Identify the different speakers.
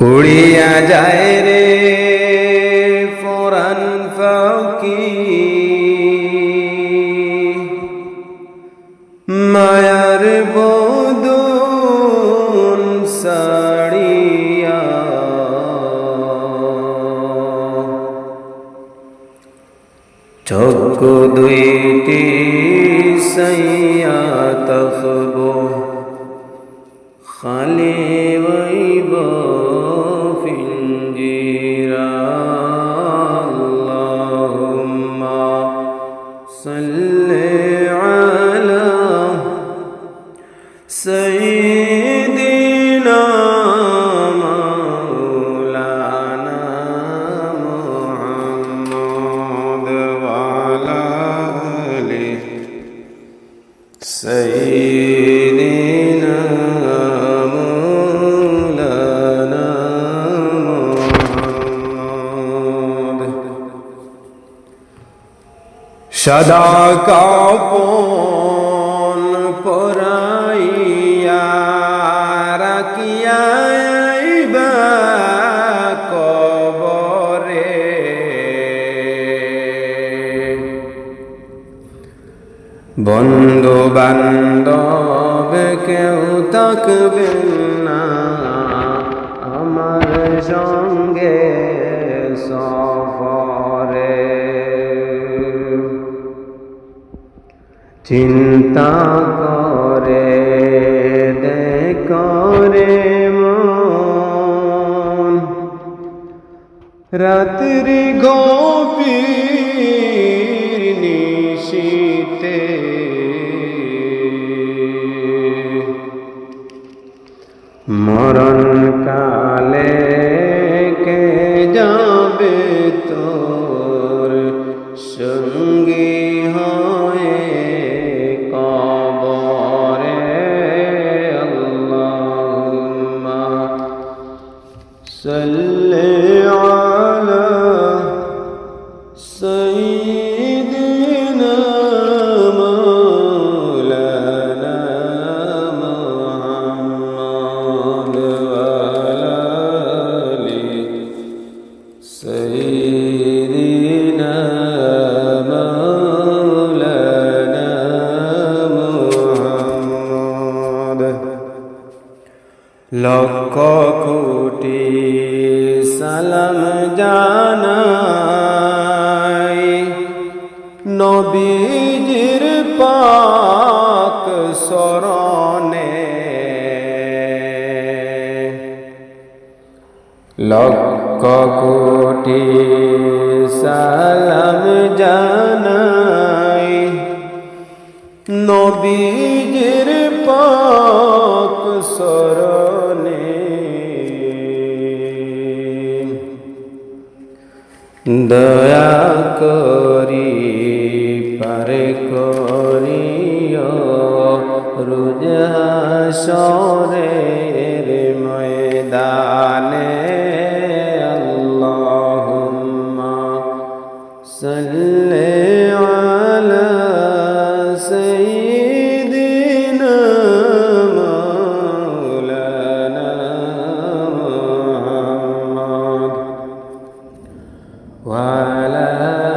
Speaker 1: উড়িয়া যায় রে ফরান ফাউকি। মায়ার বদন সাড়িয়া চক্ষু দুইটি সাইয়া سيدنا مولانا محمد সদা কাপন বন্ধু বান্ধব কেউ থাকবে না। আমার সঙ্গে সফরে। চিন্তা করে দেখরে মন। রাত্রি গভীর মরণ কালে কে যাবে তোর সঙ্গী লক্ষ কোটি সালাম জানাই নবীজির পাক স্মরণে লক্ষ কোটি সালাম জানাই। নবীজির পাক সরণে দয়া করি পার করিও রুজা সরে। صل على سيدنا مولانا محمد وعلى